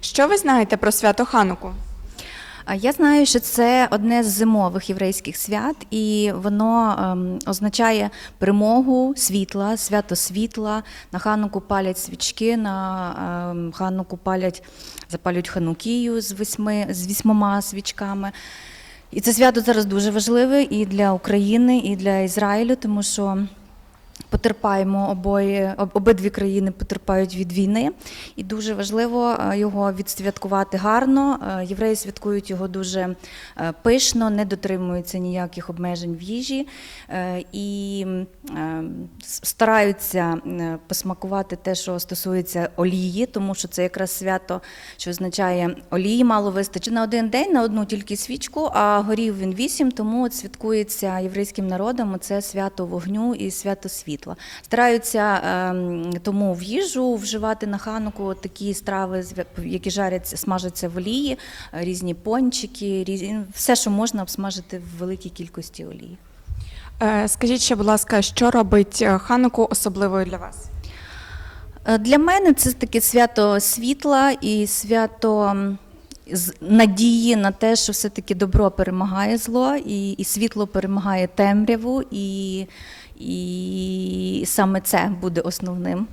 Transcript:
Що ви знаєте про свято Хануку? Я знаю, що це одне з зимових єврейських свят, і воно ем, означає перемогу світла, свято світла. На хануку палять свічки, на ем, хануку палять, запалюють ханукію з восьми з вісьмома свічками. І це свято зараз дуже важливе і для України, і для Ізраїлю, тому що потерпаємо обоє, обидві країни потерпають від війни, і дуже важливо е, його відсвяткувати гарно. Е, Євреї святкують його дуже е, пишно, не дотримуються ніяких обмежень в їжі і стараються посмакувати те, що стосується олії, тому що це якраз свято, що означає олії мало вистачить на один день, на одну тільки свічку, а горів він вісім, тому от святкується єврейським народом це свято вогню і свято світла. Стараються ем, тому в їжу вживати на хануку такі страви, які жаряться, смажаться в олії, різні пончики, різні, все, що можна обсмажити в великій кількості олії. Е, Скажіть ще, будь ласка, що робить е, Хануку особливою для вас? Е, Для мене це таке свято світла і свято надії на те, що все-таки добро перемагає зло, і, і світло перемагає темряву, і, і саме це буде основним.